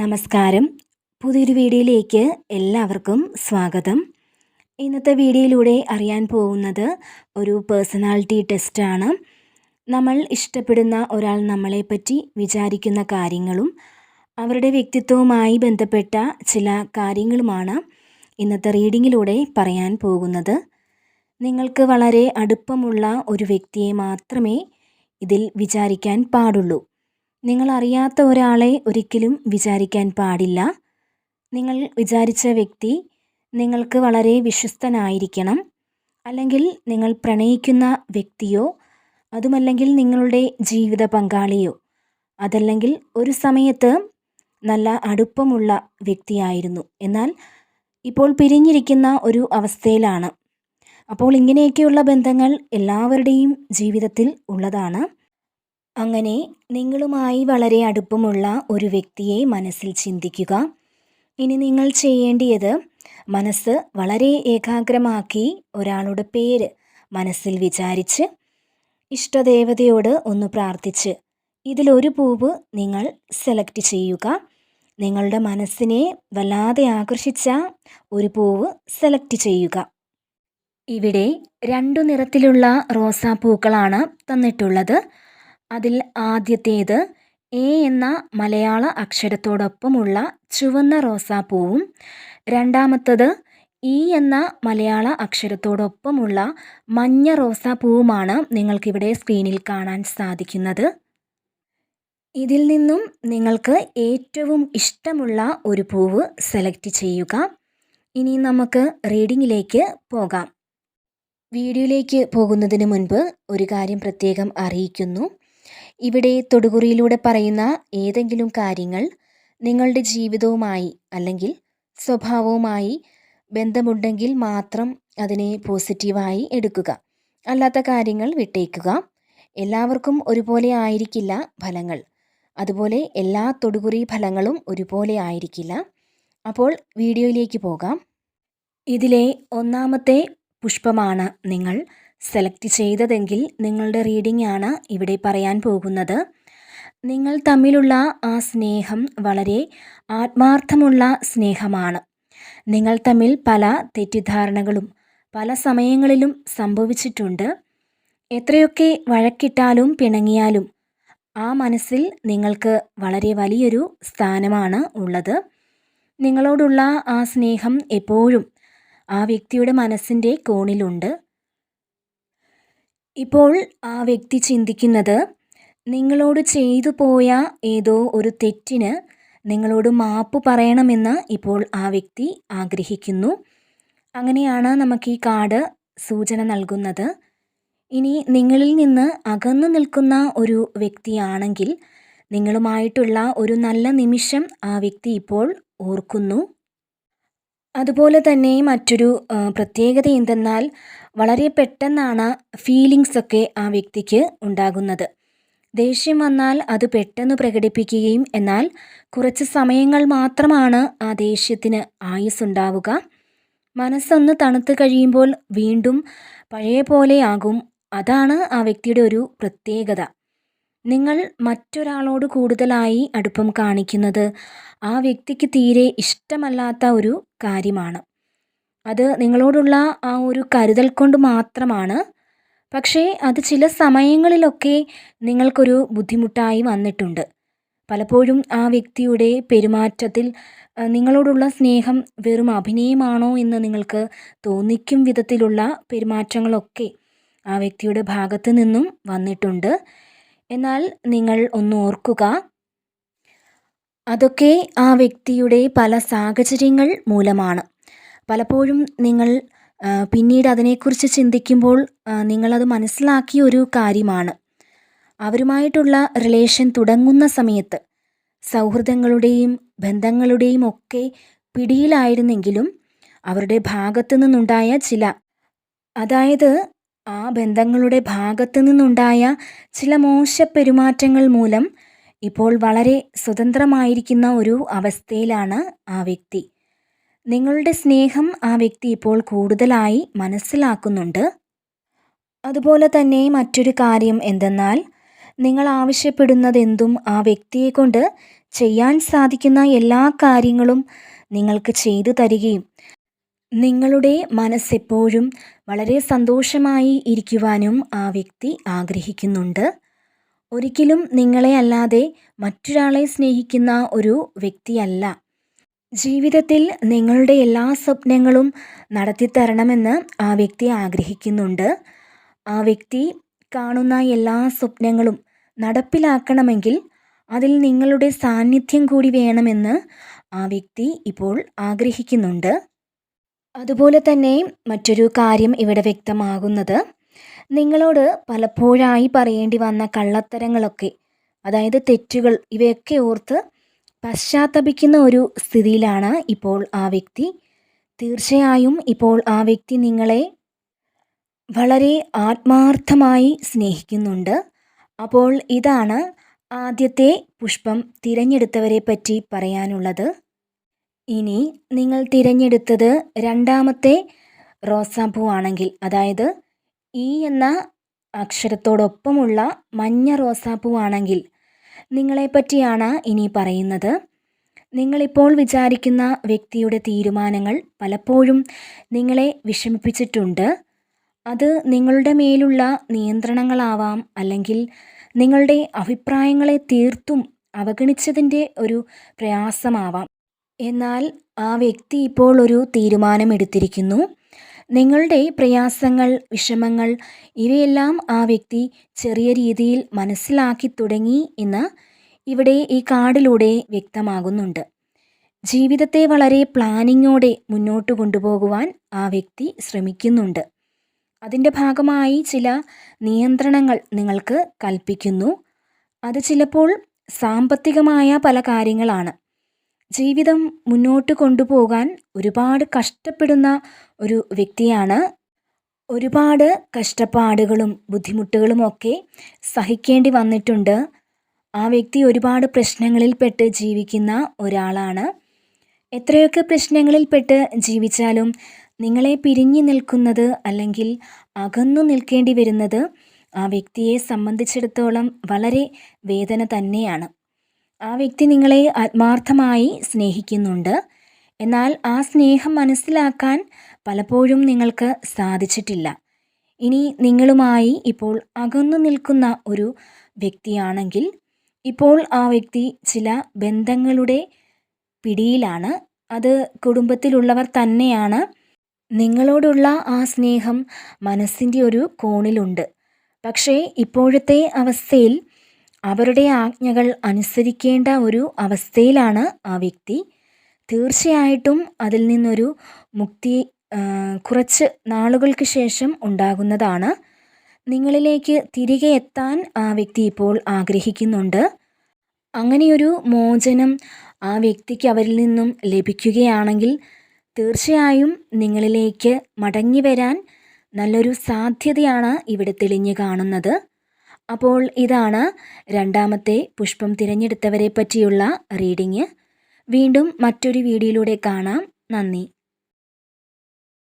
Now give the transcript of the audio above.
നമസ്കാരം. പുതിയൊരു വീഡിയോയിലേക്ക് എല്ലാവർക്കും സ്വാഗതം. ഇന്നത്തെ വീഡിയോയിലൂടെ അറിയാൻ പോകുന്നത് ഒരു പേഴ്സണാലിറ്റി ടെസ്റ്റാണ് നമ്മൾ ഇഷ്ടപ്പെടുന്ന ഒരാൾ നമ്മളെപ്പറ്റി വിചാരിക്കുന്ന കാര്യങ്ങളും അവരുടെ വ്യക്തിത്വവുമായി ബന്ധപ്പെട്ട ചില കാര്യങ്ങളുമാണ് ഇന്നത്തെ റീഡിങ്ങിലൂടെ പറയാൻ പോകുന്നത്. നിങ്ങൾക്ക് വളരെ അടുപ്പമുള്ള ഒരു വ്യക്തിയെ മാത്രമേ ഇതിൽ വിചാരിക്കാൻ പാടുള്ളൂ. നിങ്ങൾ അറിയാത്ത ഒരാളെ ഒരിക്കലും വിചാരിക്കാൻ പാടില്ല. നിങ്ങൾ വിചാരിച്ച വ്യക്തി നിങ്ങൾക്ക് വളരെ വിശ്വസ്തനായിരിക്കണം. അല്ലെങ്കിൽ നിങ്ങൾ പ്രണയിക്കുന്ന വ്യക്തിയോ അതുമല്ലെങ്കിൽ നിങ്ങളുടെ ജീവിത പങ്കാളിയോ അതല്ലെങ്കിൽ ഒരു സമയത്ത് നല്ല അടുപ്പമുള്ള വ്യക്തിയായിരുന്നു. എന്നാൽ ഇപ്പോൾ പിരിഞ്ഞിരിക്കുന്ന ഒരു അവസ്ഥയിലാണ്. അപ്പോൾ ഇങ്ങനെയൊക്കെയുള്ള ബന്ധങ്ങൾ എല്ലാവരുടെയും ജീവിതത്തിൽ ഉള്ളതാണ്. അങ്ങനെ നിങ്ങളുമായി വളരെ അടുപ്പമുള്ള ഒരു വ്യക്തിയെ മനസ്സിൽ ചിന്തിക്കുക. ഇനി നിങ്ങൾ ചെയ്യേണ്ടിയത് മനസ്സ് വളരെ ഏകാഗ്രമാക്കി ഒരാളുടെ പേര് മനസ്സിൽ വിചാരിച്ച് ഇഷ്ടദേവതയോട് ഒന്ന് പ്രാർത്ഥിച്ച് ഇതിലൊരു പൂവ് നിങ്ങൾ സെലക്ട് ചെയ്യുക. നിങ്ങളുടെ മനസ്സിനെ വല്ലാതെ ആകർഷിച്ച ഒരു പൂവ് സെലക്ട് ചെയ്യുക. ഇവിടെ രണ്ടു നിറത്തിലുള്ള റോസാപ്പൂക്കളാണ് തന്നിട്ടുള്ളത്. അതിൽ ആദ്യത്തേത് എ എന്ന മലയാള അക്ഷരത്തോടൊപ്പമുള്ള ചുവന്ന റോസാപ്പൂവും രണ്ടാമത്തത് ഇ എന്ന മലയാള അക്ഷരത്തോടൊപ്പമുള്ള മഞ്ഞ റോസാപ്പൂവുമാണ് നിങ്ങൾക്കിവിടെ സ്ക്രീനിൽ കാണാൻ സാധിക്കുന്നത്. ഇതിൽ നിന്നും നിങ്ങൾക്ക് ഏറ്റവും ഇഷ്ടമുള്ള ഒരു പൂവ് സെലക്ട് ചെയ്യുക. ഇനി നമുക്ക് റീഡിങ്ങിലേക്ക് പോകാം. വീഡിയോയിലേക്ക് പോകുന്നതിന് മുൻപ് ഒരു കാര്യം പ്രത്യേകം അറിയിക്കുന്നു. ഇവിടെ തൊടുകുറിയിലൂടെ പറയുന്ന ഏതെങ്കിലും കാര്യങ്ങൾ നിങ്ങളുടെ ജീവിതവുമായി അല്ലെങ്കിൽ സ്വഭാവവുമായി ബന്ധമുണ്ടെങ്കിൽ മാത്രം അതിനെ പോസിറ്റീവായി എടുക്കുക. അല്ലാത്ത കാര്യങ്ങൾ വിട്ടേക്കുക. എല്ലാവർക്കും ഒരുപോലെ ആയിരിക്കില്ല ഫലങ്ങൾ. അതുപോലെ എല്ലാ തൊടുകുറി ഫലങ്ങളും ഒരുപോലെ ആയിരിക്കില്ല. അപ്പോൾ വീഡിയോയിലേക്ക് പോകാം. ഇതിലെ ഒന്നാമത്തെ പുഷ്പമാണ് നിങ്ങൾ. സെലക്ട് ചെയ്തതെങ്കിൽ നിങ്ങളുടെ റീഡിംഗ് ആണ് ഇവിടെ പറയാൻ പോകുന്നത്. നിങ്ങൾ തമ്മിലുള്ള ആ സ്നേഹം വളരെ ആത്മാർത്ഥമുള്ള സ്നേഹമാണ്. നിങ്ങൾ തമ്മിൽ പല തെറ്റിദ്ധാരണകളും പല സമയങ്ങളിലും സംഭവിച്ചിട്ടുണ്ട്. എത്രയൊക്കെ വഴക്കിട്ടാലും പിണങ്ങിയാലും ആ മനസ്സിൽ നിങ്ങൾക്ക് വളരെ വലിയൊരു സ്ഥാനമാണ് ഉള്ളത്. നിങ്ങളോടുള്ള ആ സ്നേഹം എപ്പോഴും ആ വ്യക്തിയുടെ മനസ്സിന്റെ കോണിലുണ്ട്. ഇപ്പോൾ ആ വ്യക്തി ചിന്തിക്കുന്നത് നിങ്ങളോട് ചെയ്തു പോയ ഏതോ ഒരു തെറ്റിന് നിങ്ങളോട് മാപ്പ് പറയണമെന്ന് ഇപ്പോൾ ആ വ്യക്തി ആഗ്രഹിക്കുന്നു. അങ്ങനെയാണ് നമുക്ക് ഈ കാർഡ് സൂചന നൽകുന്നത്. ഇനി നിങ്ങളിൽ നിന്ന് അകന്നു നിൽക്കുന്ന ഒരു വ്യക്തിയാണെങ്കിൽ നിങ്ങളുമായിട്ടുള്ള ഒരു നല്ല നിമിഷം ആ വ്യക്തി ഇപ്പോൾ ഓർക്കുന്നു. അതുപോലെ തന്നെ മറ്റൊരു പ്രത്യേകത എന്തെന്നാൽ വളരെ പെട്ടെന്നാണ് ഫീലിങ്സ് ഒക്കെ ആ വ്യക്തിക്ക് ഉണ്ടാകുന്നത്. ദേഷ്യം വന്നാൽ അത് പെട്ടെന്ന് പ്രകടിപ്പിക്കുകയും എന്നാൽ കുറച്ച് സമയങ്ങൾ മാത്രമാണ് ആ ദേഷ്യത്തിന് ആയുസ്സുണ്ടാവുക. മനസ്സൊന്ന് തണുത്ത് കഴിയുമ്പോൾ വീണ്ടും പഴയ പോലെയാകും അതാണ് ആ വ്യക്തിയുടെ ഒരു പ്രത്യേകത. നിങ്ങൾ മറ്റൊരാളോട് കൂടുതലായി അടുപ്പം കാണിക്കുന്നത് ആ വ്യക്തിക്ക് തീരെ ഇഷ്ടമല്ലാത്ത ഒരു കാര്യമാണ്. അത് നിങ്ങളോടുള്ള ആ ഒരു കരുതൽ കൊണ്ട് മാത്രമാണ്. പക്ഷേ അത് ചില സമയങ്ങളിലൊക്കെ നിങ്ങൾക്കൊരു ബുദ്ധിമുട്ടായി വന്നിട്ടുണ്ട്. പലപ്പോഴും ആ വ്യക്തിയുടെ പെരുമാറ്റത്തിൽ നിങ്ങളോടുള്ള സ്നേഹം വെറും അഭിനയമാണോ എന്ന് നിങ്ങൾക്ക് തോന്നിക്കും വിധത്തിലുള്ള പെരുമാറ്റങ്ങളൊക്കെ ആ വ്യക്തിയുടെ ഭാഗത്തു നിന്നും വന്നിട്ടുണ്ട്. എന്നാൽ നിങ്ങൾ ഒന്ന് ഓർക്കുക അതൊക്കെ ആ വ്യക്തിയുടെ പല സാഹചര്യങ്ങൾ മൂലമാണ്. പലപ്പോഴും നിങ്ങൾ പിന്നീട് അതിനെക്കുറിച്ച് ചിന്തിക്കുമ്പോൾ നിങ്ങളത് മനസ്സിലാക്കിയ ഒരു കാര്യമാണ്. അവരുമായിട്ടുള്ള റിലേഷൻ തുടങ്ങുന്ന സമയത്ത് സൗഹൃദങ്ങളുടെയും ബന്ധങ്ങളുടെയും ഒക്കെ പിടിയിലായിരുന്നെങ്കിലും അവരുടെ ഭാഗത്തു നിന്നുണ്ടായ ചില അതായത് ആ ബന്ധങ്ങളുടെ ഭാഗത്തു നിന്നുണ്ടായ ചില മോശ പെരുമാറ്റങ്ങൾ മൂലം ഇപ്പോൾ വളരെ സ്വതന്ത്രമായിരിക്കുന്ന ഒരു അവസ്ഥയിലാണ് ആ വ്യക്തി. നിങ്ങളുടെ സ്നേഹം ആ വ്യക്തി ഇപ്പോൾ കൂടുതലായി മനസ്സിലാക്കുന്നുണ്ട്. അതുപോലെ തന്നെ മറ്റൊരു കാര്യം എന്തെന്നാൽ നിങ്ങൾ ആവശ്യപ്പെടുന്നതെന്തും ആ വ്യക്തിയെക്കൊണ്ട് ചെയ്യാൻ സാധിക്കുന്ന എല്ലാ കാര്യങ്ങളും നിങ്ങൾക്ക് ചെയ്തു തരികയും നിങ്ങളുടെ മനസ്സെപ്പോഴും വളരെ സന്തോഷമായി ഇരിക്കുവാനും ആ വ്യക്തി ആഗ്രഹിക്കുന്നുണ്ട്. ഒരിക്കലും നിങ്ങളെ അല്ലാതെ മറ്റൊരാളെ സ്നേഹിക്കുന്ന ഒരു വ്യക്തിയല്ല. ജീവിതത്തിൽ നിങ്ങളുടെ എല്ലാ സ്വപ്നങ്ങളും നടത്തിത്തരണമെന്ന് ആ വ്യക്തി ആഗ്രഹിക്കുന്നുണ്ട്. ആ വ്യക്തി കാണുന്ന എല്ലാ സ്വപ്നങ്ങളും നടപ്പിലാക്കണമെങ്കിൽ അതിൽ നിങ്ങളുടെ സാന്നിധ്യം കൂടി വേണമെന്ന് ആ വ്യക്തി ഇപ്പോൾ ആഗ്രഹിക്കുന്നുണ്ട്. അതുപോലെ തന്നെ മറ്റൊരു കാര്യം ഇവിടെ വ്യക്തമാകുന്നത് നിങ്ങളോട് പലപ്പോഴായി പറയേണ്ടി വന്ന കള്ളത്തരങ്ങളൊക്കെ അതായത് തെറ്റുകൾ ഇവയൊക്കെ ഓർത്ത് പശ്ചാത്തപിക്കുന്ന ഒരു സ്ഥിതിയിലാണ് ഇപ്പോൾ ആ വ്യക്തി. തീർച്ചയായും ഇപ്പോൾ ആ വ്യക്തി നിങ്ങളെ വളരെ ആത്മാർത്ഥമായി സ്നേഹിക്കുന്നുണ്ട്. അപ്പോൾ ഇതാണ് ആദ്യത്തെ പുഷ്പം തിരഞ്ഞെടുത്തവരെ പറ്റി പറയാനുള്ളത്. ഇനി നിങ്ങൾ തിരഞ്ഞെടുത്തത് രണ്ടാമത്തെ റോസാപ്പൂ ആണെങ്കിൽ അതായത് ഈ എന്ന അക്ഷരത്തോടൊപ്പമുള്ള മഞ്ഞ റോസാപ്പൂ ആണെങ്കിൽ നിങ്ങളെപ്പറ്റിയാണ് ഇനി പറയുന്നത്. നിങ്ങളിപ്പോൾ വിചാരിക്കുന്ന വ്യക്തിയുടെ തീരുമാനങ്ങൾ പലപ്പോഴും നിങ്ങളെ വിഷമിപ്പിച്ചിട്ടുണ്ട്. അത് നിങ്ങളുടെ മേലുള്ള നിയന്ത്രണങ്ങളാവാം അല്ലെങ്കിൽ നിങ്ങളുടെ അഭിപ്രായങ്ങളെ തീർത്തും അവഗണിച്ചതിന്റെ ഒരു പ്രയാസമാവാം. എന്നാൽ ആ വ്യക്തി ഇപ്പോൾ ഒരു തീരുമാനമെടുത്തിരിക്കുന്നു. നിങ്ങളുടെ പ്രയാസങ്ങൾ വിഷമങ്ങൾ ഇവയെല്ലാം ആ വ്യക്തി ചെറിയ രീതിയിൽ മനസ്സിലാക്കി തുടങ്ങി എന്ന് ഇവിടെ ഈ കാർഡിലൂടെ വ്യക്തമാകുന്നുണ്ട്. ജീവിതത്തെ വളരെ പ്ലാനിങ്ങോടെ മുന്നോട്ട് കൊണ്ടുപോകുവാൻ ആ വ്യക്തി ശ്രമിക്കുന്നുണ്ട്. അതിന്റെ ഭാഗമായി ചില നിയന്ത്രണങ്ങൾ നിങ്ങൾക്ക് കൽപ്പിക്കുന്നു. അത് ചിലപ്പോൾ സാമ്പത്തികമായ പല കാര്യങ്ങളാണ്. ജീവിതം മുന്നോട്ട് കൊണ്ടുപോകാൻ ഒരുപാട് കഷ്ടപ്പെടുന്ന ഒരു വ്യക്തിയാണ്. ഒരുപാട് കഷ്ടപ്പാടുകളും ബുദ്ധിമുട്ടുകളും ഒക്കെ സഹിക്കേണ്ടി വന്നിട്ടുണ്ട്. ആ വ്യക്തി ഒരുപാട് പ്രശ്നങ്ങളിൽപ്പെട്ട് ജീവിക്കുന്ന ഒരാളാണ്. എത്രയൊക്കെ പ്രശ്നങ്ങളിൽപ്പെട്ട് ജീവിച്ചാലും നിങ്ങളെ പിരിഞ്ഞു നിൽക്കുന്നത് അല്ലെങ്കിൽ അകന്നു നിൽക്കേണ്ടി വരുന്നത് ആ വ്യക്തിയെ സംബന്ധിച്ചിടത്തോളം വളരെ വേദന തന്നെയാണ്. ആ വ്യക്തി നിങ്ങളെ ആത്മാർത്ഥമായി സ്നേഹിക്കുന്നുണ്ട്. എന്നാൽ ആ സ്നേഹം മനസ്സിലാക്കാൻ പലപ്പോഴും നിങ്ങൾക്ക് സാധിച്ചിട്ടില്ല. ഇനി നിങ്ങളുമായി ഇപ്പോൾ അകന്നു നിൽക്കുന്ന ഒരു വ്യക്തിയാണെങ്കിൽ ഇപ്പോൾ ആ വ്യക്തി ചില ബന്ധങ്ങളുടെ പിടിയിലാണ്. അത് കുടുംബത്തിലുള്ളവർ തന്നെയാണ്. നിങ്ങളോടുള്ള ആ സ്നേഹം മനസ്സിന്റെ ഒരു കോണിലുണ്ട്. പക്ഷേ ഇപ്പോഴത്തെ അവസ്ഥയിൽ അവരുടെ ആജ്ഞകൾ അനുസരിക്കേണ്ട ഒരു അവസ്ഥയിലാണ് ആ വ്യക്തി. തീർച്ചയായിട്ടും അതിൽ നിന്നൊരു മുക്തി കുറച്ച് നാളുകൾക്ക് ശേഷം ഉണ്ടാകുന്നതാണ്. നിങ്ങളിലേക്ക് തിരികെ എത്താൻ ആ വ്യക്തി ഇപ്പോൾ ആഗ്രഹിക്കുന്നുണ്ട്. അങ്ങനെയൊരു മോചനം ആ വ്യക്തിക്ക് അവരിൽ നിന്നും ലഭിക്കുകയാണെങ്കിൽ തീർച്ചയായും നിങ്ങളിലേക്ക് മടങ്ങി വരാൻ നല്ലൊരു സാധ്യതയാണ് ഇവിടെ തെളിഞ്ഞു കാണുന്നത്. അപ്പോൾ ഇതാണ് രണ്ടാമത്തെ പുഷ്പം തിരഞ്ഞെടുത്തവരെ പറ്റിയുള്ള റീഡിങ്. വീണ്ടും മറ്റൊരു വീഡിയോയിലൂടെ കാണാം. നന്ദി.